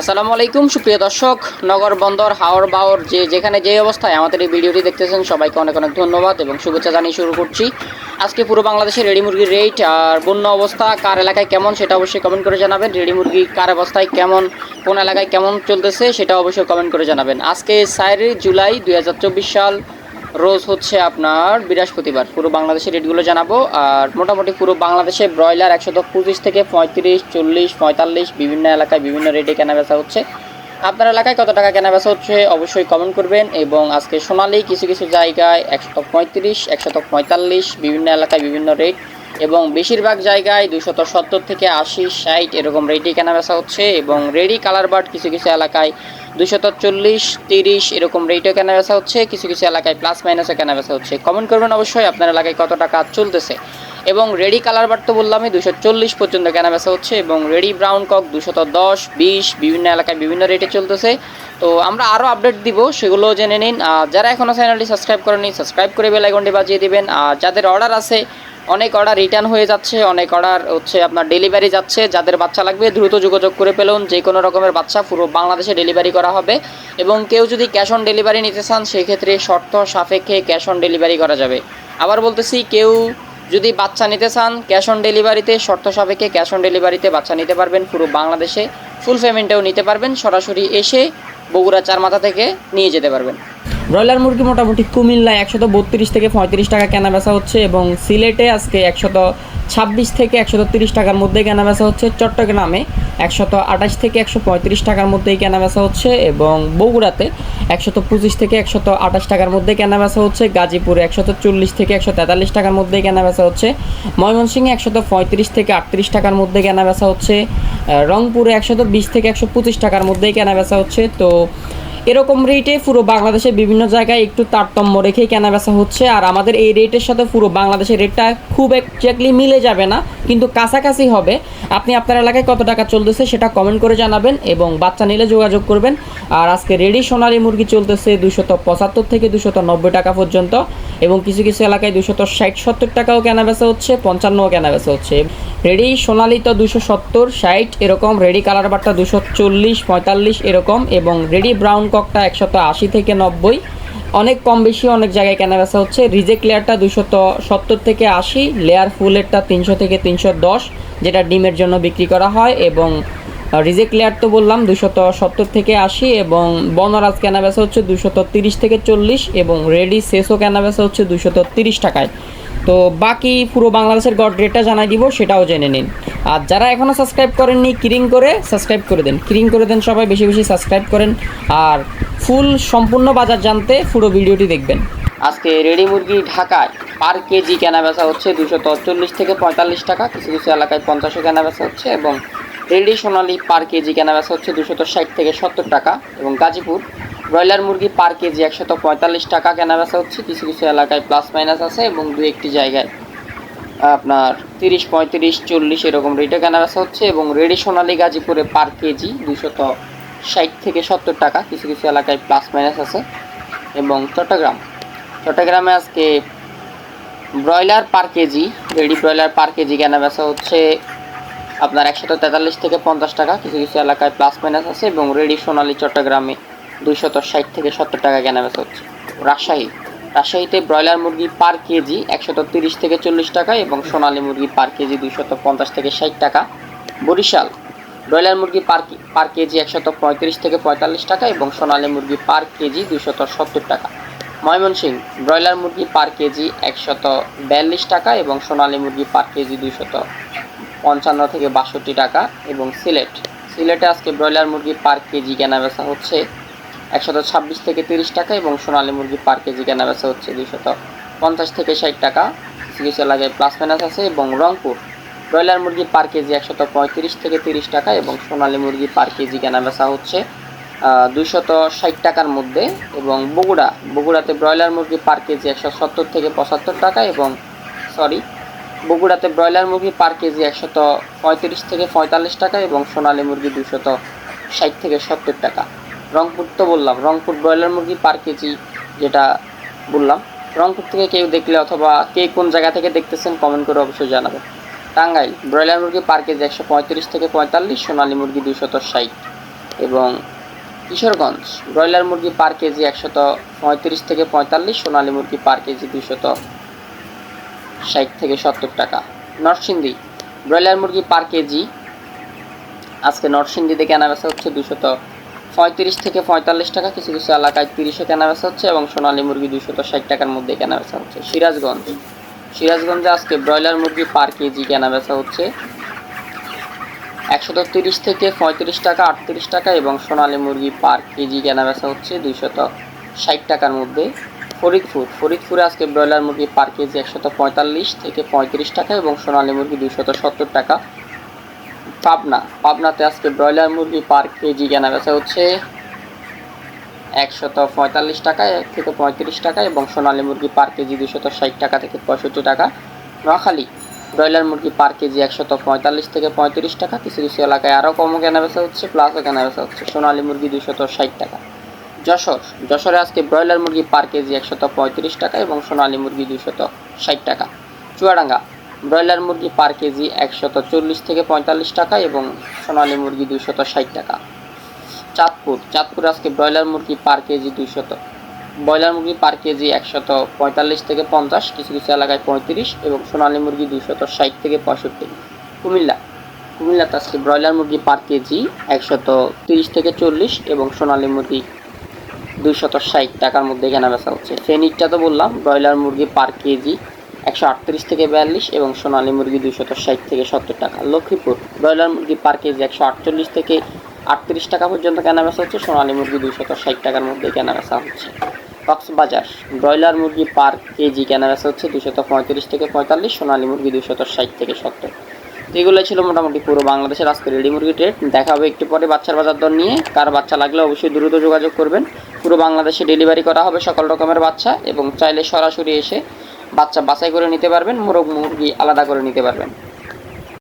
আসসালামু আলাইকুম, সুপ্রিয় দর্শক। নগর বন্দর, হাওর বাওর, যে যেখানে যে অবস্থায় আমাদের এই ভিডিওটি দেখতেছেন, সবাইকে অনেক অনেক ধন্যবাদ এবং শুভেচ্ছা জানিয়ে শুরু করছি। আজকে পুরো বাংলাদেশের রেডি মুরগির রেট আর বন্য অবস্থা কার এলাকায় কেমন সেটা অবশ্যই কমেন্ট করে জানাবেন। রেডি মুরগি কার অবস্থায় কেমন, কোন এলাকায় কেমন চলতেছে সেটা অবশ্যই কমেন্ট করে জানাবেন। আজকে চারই জুলাই দু হাজার চব্বিশ সাল রোজ হচ্ছে আপনার বৃহস্পতিবার। পুরো বাংলাদেশের রেটগুলো জানাব। আর মোটামুটি পুরো বাংলাদেশে ব্রয়লার একশত পঁচিশ থেকে পঁয়ত্রিশ, চল্লিশ, পঁয়তাল্লিশ বিভিন্ন এলাকায় বিভিন্ন রেটে কেনা বেচা হচ্ছে। আপনার এলাকায় কত টাকা কেনা বেচা হচ্ছে অবশ্যই কমেন্ট করবেন এবং আজকে সোনালি কিছু কিছু জায়গায় একশত পঁয়ত্রিশ একশত পঁয়তাল্লিশ বিভিন্ন এলাকায় বিভিন্ন রেট এবং বেশিরভাগ জায়গায় দুশত সত্তর থেকে আশি, ষাট এরকম রেটে কেনা বেচা হচ্ছে এবং রেডি কালার বার্ড কিছু কিছু এলাকায় দুশত চল্লিশ তিরিশ, এরকম রেটও কেনা বেচা হচ্ছে, কিছু কিছু এলাকায় প্লাস মাইনাসও কেনা বেচা হচ্ছে। কমেন্ট করবেন অবশ্যই আপনার এলাকায় কত টাকা চলতেছে। এবং রেডি কালার বার্ড তো বললামই দুশো চল্লিশ পর্যন্ত কেনা বেচা হচ্ছে এবং রেডি ব্রাউন কক দুশত দশ, বিশ, বিভিন্ন এলাকায় বিভিন্ন রেটে চলতেছে। তো আমরা আরও আপডেট দিব, সেগুলো জেনে নিন। যারা এখনও চ্যানেলটি সাবস্ক্রাইব করেনি সাবস্ক্রাইব করে বেলাইকনটি বাজিয়ে দিবেন। আর যাদের অর্ডার আছে অনেক অর্ডার রিটার্ন হয়ে যাচ্ছে, অনেক অর্ডার হচ্ছে আপনার ডেলিভারি যাচ্ছে, যাদের বাচ্চা লাগবে দ্রুত যোগাযোগ করে পেলুন যে কোনো রকমের বাচ্চা পুরো বাংলাদেশে ডেলিভারি করা হবে। এবং কেউ যদি ক্যাশ অন ডেলিভারি নিতে চান সেই ক্ষেত্রে শর্ত সাপেক্ষে ক্যাশ অন ডেলিভারি করা যাবে। আবার বলতেছি, কেউ যদি বাচ্চা নিতে চান ক্যাশ অন ডেলিভারিতে শর্ত সাপেক্ষে ক্যাশ অন ডেলিভারিতে বাচ্চা নিতে পারবেন, পুরো বাংলাদেশে ফুল পেমেন্টেও নিতে পারবেন, সরাসরি এসে বগুড়া চার মাথা থেকে নিয়ে যেতে পারবেন। ব্রয়লার মুরগি মোটামুটি কুমিল্লায় একশত বত্রিশ থেকে পঁয়ত্রিশ টাকা কেনা বেচা হচ্ছে এবং সিলেটে আজকে একশত ছাব্বিশ থেকে একশত তিরিশ টাকার মধ্যে কেনা বেচা হচ্ছে। চট্টগ্রামে একশত আঠাশ থেকে একশো পঁয়ত্রিশ টাকার মধ্যেই কেনা বেচা হচ্ছে এবং বগুড়াতে একশত পঁচিশ থেকে একশত আঠাশ টাকার মধ্যে কেনা বেচা হচ্ছে। গাজীপুরে একশত চল্লিশ থেকে একশো তেতাল্লিশ টাকার মধ্যেই কেনা বেচা হচ্ছে। ময়মনসিংহে একশত পঁয়ত্রিশ থেকে আটত্রিশ টাকার মধ্যে কেনা বেচা হচ্ছে। রংপুরে একশত বিশ থেকে একশো পঁচিশ টাকার মধ্যেই কেনা বেচা হচ্ছে। তো এরকম রেটে পুরো বাংলাদেশের বিভিন্ন জায়গায় একটু তারতম্য রেখেই কেনা বেচা হচ্ছে। আর আমাদের এই রেটের সাথে পুরো বাংলাদেশের রেটটা খুব একজাক্টলি মিলে যাবে না, কিন্তু কাছাকাছি হবে। আপনি আপনার এলাকায় কত টাকা চলতেছে সেটা কমেন্ট করে জানাবেন এবং বাচ্চা নিলে যোগাযোগ করবেন। আর আজকে রেডি সোনালী মুরগি চলতেছে দুশত পঁচাত্তর থেকে দুশত নব্বই টাকা পর্যন্ত এবং কিছু কিছু এলাকায় দুশত ষাট, সত্তর টাকাও কেনা বেচা হচ্ছে, পঞ্চান্নও কেনা বেচা হচ্ছে। রেডি সোনালি তো দুশো সত্তর, ষাট এরকম রেডি কালার বারটা দুশো চল্লিশ, পঁয়তাল্লিশ এরকম এবং রেডি ব্রাউন ককটা একশত আশি থেকে নব্বই। অনেক কম বেশি অনেক জায়গায় কেনা বেচা হচ্ছে। রিজেক্ট লেয়ারটা দুশত সত্তর থেকে আশি, লেয়ার ফুলেরটা তিনশো থেকে তিনশো দশ, যেটা ডিমের জন্য বিক্রি করা হয় এবং রিজেক্ট লেয়ার তো বললাম দুশত সত্তর থেকে আশি এবং বনরাজ কেনা বেচা হচ্ছে দুশত তিরিশ থেকে চল্লিশ এবং রেডি শেষও কেনা বেচা হচ্ছে দুশত তিরিশ টাকায়। তো বাকি পুরো বাংলাদেশের গড রেটটা জানাই দিব, সেটাও জেনে নিন। আর যারা এখনও সাবস্ক্রাইব করেননি, কিরিং করে সাবস্ক্রাইব করে দেন। কিরিং করে দেন সবাই, বেশি বেশি সাবস্ক্রাইব করেন। আর ফুল সম্পূর্ণ বাজার জানতে পুরো ভিডিওটি দেখবেন। আজকে রেডি মুরগি ঢাকায়। পার কেজি কেনা বেচা হচ্ছে দুশো চল্লিশ থেকে পঁয়তাল্লিশ টাকা। কিছু কিছু এলাকায় পঞ্চাশও কেনা বেচা হচ্ছে এবং রেডি সোনালি পার কেজি কেনা বেচা হচ্ছে দুশত ষাট থেকে সত্তর টাকা। এবং গাজীপুর ব্রয়লার মুরগি পার কেজি একশত পঁয়তাল্লিশ টাকা কেনা বেচা হচ্ছে। কিছু কিছু এলাকায় প্লাস মাইনাস আছে এবং দু একটি জায়গায় আপনার তিরিশ, পঁয়ত্রিশ, চল্লিশ এরকম রেটে কেনা বেচা হচ্ছে এবং রেডি সোনালি গাজীপুরে পার কেজি দুশত ষাট থেকে সত্তর টাকা। কিছু কিছু এলাকায় প্লাস মাইনাস আছে। এবং চট্টগ্রাম। চট্টগ্রামে আজকে broiler per KG ready broiler per KG কেনা বেচা হচ্ছে আপনার একশত তেতাল্লিশ থেকে পঞ্চাশ টাকা। কিছু কিছু এলাকায় প্লাস মাইনাস আছে এবং রেডি সোনালি চট্টগ্রামে দুইশত ষাট থেকে সত্তর টাকা কেনা বেচা হচ্ছে। রাজশাহী। রাজশাহীতে ব্রয়লার মুরগি পার কেজি একশত তিরিশ থেকে চল্লিশ টাকা এবং সোনালী মুরগি পার কেজি দুইশত পঞ্চাশ থেকে ষাট টাকা। বরিশাল, ব্রয়লার মুরগি পার পার কেজি একশত পঁয়ত্রিশ থেকে পঁয়তাল্লিশ টাকা এবং সোনালী মুরগি পার কেজি দুইশত সত্তর টাকা। ময়মনসিংহ, ব্রয়লার মুরগি পার কেজি একশত বিয়াল্লিশ টাকা এবং সোনালী মুরগি পার কেজি দুইশত পঞ্চান্ন থেকে বাষট্টি টাকা এবং সিলেট। সিলেটে আজকে ব্রয়লার মুরগি পার কেজি কেনা বেচা হচ্ছে একশত ছাব্বিশ থেকে তিরিশ টাকা এবং সোনালী মুরগি পার কেজি কেনা বেচা হচ্ছে দুইশত পঞ্চাশ থেকে ষাট টাকা। চিকিৎসা এলাকায় প্লাস মাইনাস আছে এবং রংপুর। ব্রয়লার মুরগি পার কেজি একশত পঁয়ত্রিশ থেকে তিরিশ টাকা এবং সোনালী মুরগি পার কেজি কেনা বেচা হচ্ছে দুইশত ষাট টাকার মধ্যে এবং বগুড়া। বগুড়াতে ব্রয়লার মুরগি পার কেজি একশো সত্তর থেকে পঁচাত্তর টাকা এবং সরি বগুড়াতে ব্রয়লার মুরগি পার কেজি একশত পঁয়ত্রিশ থেকে পঁয়তাল্লিশ টাকা এবং সোনালী মুরগি দুশত ষাট থেকে সত্তর টাকা। রংপুর তো বললাম, রংপুর ব্রয়লার মুরগি পার কেজি যেটা বললাম। রংপুর থেকে কেউ দেখলে অথবা কে কোন জায়গা থেকে দেখতেছেন কমেন্ট করে অবশ্যই জানাবেন। টাঙ্গাইল, ব্রয়লার মুরগি পার কেজি একশো পঁয়ত্রিশ থেকে পঁয়তাল্লিশ, সোনালী মুরগি দুশত ষাট এবং কিশোরগঞ্জ, ব্রয়লার মুরগি পার কেজি একশত পঁয়ত্রিশ থেকে পঁয়তাল্লিশ, সোনালী মুরগি পার কেজি দুশত ষাট থেকে সত্তর টাকা। নরসিংদী, ব্রয়লার মুরগি পার কেজি আজকে নরসিংদীতে কেনা বেচা হচ্ছে দুশত পঁয়ত্রিশ থেকে পঁয়তাল্লিশ টাকা কিছু কিছু এলাকায় তিরিশে কেনা বেচা হচ্ছে এবং সোনালী মুরগি দুশত ষাট টাকার মধ্যে কেনা বেচা হচ্ছে। সিরাজগঞ্জ। সিরাজগঞ্জে আজকে ব্রয়লার মুরগি পার কেজি কেনা বেচা হচ্ছে একশত তিরিশ থেকে পঁয়ত্রিশ টাকা, আটত্রিশ টাকা এবং সোনালী মুরগি পার কেজি কেনা বেচা হচ্ছে দুইশত ষাট টাকার মধ্যে। ফরিদপুর। ফরিদপুরে আজকে ব্রয়লার মুরগি পার কেজি একশত পঁয়তাল্লিশ থেকে পঁয়ত্রিশ টাকা এবং সোনালী মুরগি দুইশত সত্তর টাকা পাবনা। পাবনাতে আজকে ব্রয়লার মুরগি পার কেজি কেনা বেচা হচ্ছে একশত পঁয়তাল্লিশ টাকা থেকে পঁয়ত্রিশ টাকা এবং সোনালী মুরগি পার কেজি দুশত ষাট টাকা থেকে পঁয়ষট্টি টাকা। নোয়াখালী, ব্রয়লার মুরগি পার কেজি একশত পঁয়তাল্লিশ থেকে পঁয়ত্রিশ টাকা। কিছু কিছু এলাকায় আরও কমও কেনা বেচা হচ্ছে প্লাসও কেনা বেচা হচ্ছে সোনালী মুরগি দুশত ষাট টাকা। যশোর, যশোরে আজকে ব্রয়লার মুরগি পার কেজি একশত পঁয়ত্রিশ টাকা এবং সোনালী মুরগি দুশত ষাট টাকা। চুয়াডাঙ্গা ব্রয়লার মুরগি পার কেজি একশত চল্লিশ থেকে পঁয়তাল্লিশ টাকা এবং সোনালী মুরগি দুশত ষাট টাকা। চাঁদপুর চাঁদপুর আজকে ব্রয়লার মুরগি পার কেজি দুইশত, ব্রয়লার মুরগি পার কেজি একশত পঁয়তাল্লিশ থেকে পঞ্চাশ, কিছু কিছু এলাকায় পঁয়ত্রিশ এবং সোনালী মুরগি দুইশত ষাট থেকে পঁয়ষট্টি। কুমিল্লা, কুমিল্লাতে আজকে ব্রয়লার মুরগি পার কেজি একশত তিরিশ থেকে চল্লিশ এবং সোনালী মুরগি দুইশত ষাট টাকার মধ্যে কেনা বেচা হচ্ছে। ফেনিকটা তো বললাম, ব্রয়লার মুরগি পার কেজি একশো আটত্রিশ থেকে বিয়াল্লিশ এবং সোনালী মুরগি দুইশত ষাট থেকে সত্তর টাকা। লক্ষ্মীপুর ব্রয়লার মুরগি পার কেজি একশো আটচল্লিশ থেকে আটত্রিশ টাকা পর্যন্ত কেনা বেচা হচ্ছে। সোনালী মুরগি দুইশত ষাট টাকার মধ্যে কেনা বেচা হচ্ছে। কক্সবাজার ব্রয়লার মুরগি পার কেজি কেনা বেচা হচ্ছে দুশত পঁয়ত্রিশ থেকে পঁয়তাল্লিশ, সোনালী মুরগি দুশত ষাট থেকে সত্তর। তো এগুলো ছিল মোটামুটি পুরো বাংলাদেশের আজকে রেডি মুরগির রেট দেখা হবে একটু পরে বাচ্চার বাজার দর নিয়ে। কার বাচ্চা লাগলে অবশ্যই দ্রুত যোগাযোগ করবেন। পুরো বাংলাদেশে ডেলিভারি করা হবে সকল রকমের বাচ্চা এবং চাইলে সরাসরি এসে বাচ্চা বাছাই করে নিতে পারবেন মোরগ মুরগি আলাদা করে নিতে পারবেন।